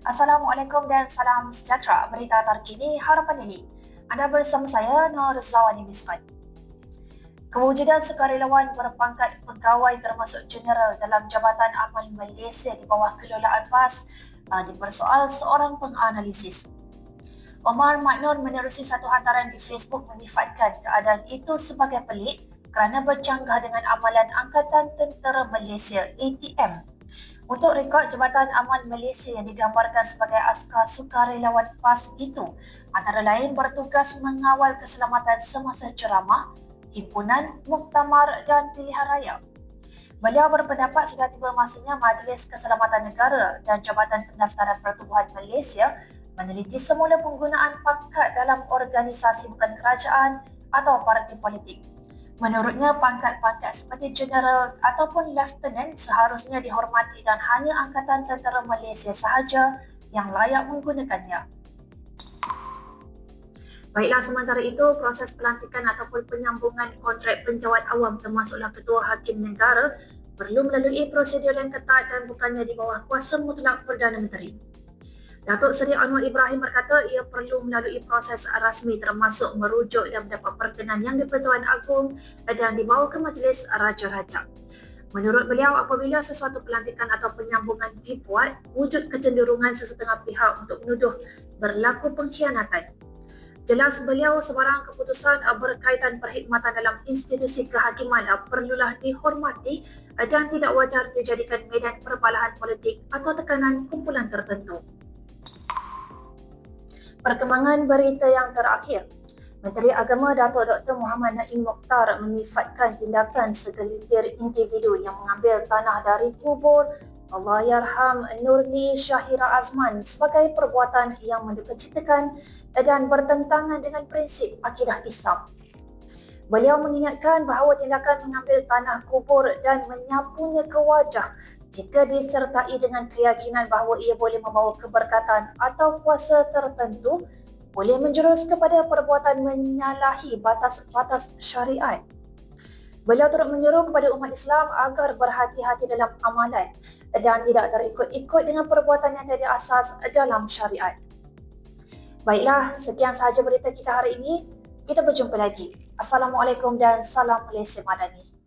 Assalamualaikum dan salam sejahtera. Berita terkini harapan ini. Anda bersama saya Nur Zawani Miskot. Kewujudan sukarelawan berpangkat pegawai termasuk jeneral dalam Jabatan Amal Malaysia di bawah kelolaan PAS uh, dipersoal seorang penganalisis. Omar Maknur menerusi satu hantaran di Facebook menyifatkan keadaan itu sebagai pelik kerana bercanggah dengan amalan Angkatan Tentera Malaysia ATM untuk rekod Jabatan Aman Malaysia yang digambarkan sebagai askar sukarelawan PAS itu antara lain bertugas mengawal keselamatan semasa ceramah, himpunan, muktamar dan pilihan raya. Beliau berpendapat sudah tiba masanya Majlis Keselamatan Negara dan Jabatan Pendaftaran Pertubuhan Malaysia meneliti semula penggunaan pangkat dalam organisasi bukan kerajaan atau parti politik Menurutnya, pangkat-pangkat seperti General ataupun Lieutenant seharusnya dihormati dan hanya Angkatan Tentera Malaysia sahaja yang layak menggunakannya. Baiklah, sementara itu, proses pelantikan ataupun penyambungan kontrak penjawat awam termasuklah Ketua Hakim Negara perlu melalui prosedur yang ketat dan bukannya di bawah kuasa mutlak Perdana Menteri. Datuk Seri Anwar Ibrahim berkata ia perlu melalui proses rasmi termasuk merujuk dan mendapat perkenan yang di-Pertuan Agong dan dibawa ke Majlis Raja-Raja. Menurut beliau, apabila sesuatu pelantikan atau penyambungan dibuat, wujud kecenderungan sesetengah pihak untuk menuduh berlaku pengkhianatan. Jelas beliau sebarang keputusan berkaitan perkhidmatan dalam institusi kehakiman perlulah dihormati dan tidak wajar dijadikan medan perbalahan politik atau tekanan kumpulan tertentu. Perkembangan berita yang terakhir. Menteri Agama Datuk Dr. Muhammad Naim Mokhtar menyifatkan tindakan segelintir individu yang mengambil tanah dari kubur Allahyarham Nurli Syahira Azman sebagai perbuatan yang mendukacitakan dan bertentangan dengan prinsip akidah Islam. Beliau mengingatkan bahawa tindakan mengambil tanah kubur dan menyapunya ke wajah jika disertai dengan keyakinan bahawa ia boleh membawa keberkatan atau kuasa tertentu boleh menjurus kepada perbuatan menyalahi batas-batas syariat. Beliau turut menyuruh kepada umat Islam agar berhati-hati dalam amalan dan tidak terikut-ikut dengan perbuatan yang tidak asas dalam syariat. Baiklah, sekian sahaja berita kita hari ini. Kita berjumpa lagi. Assalamualaikum dan salam Malaysia Madani.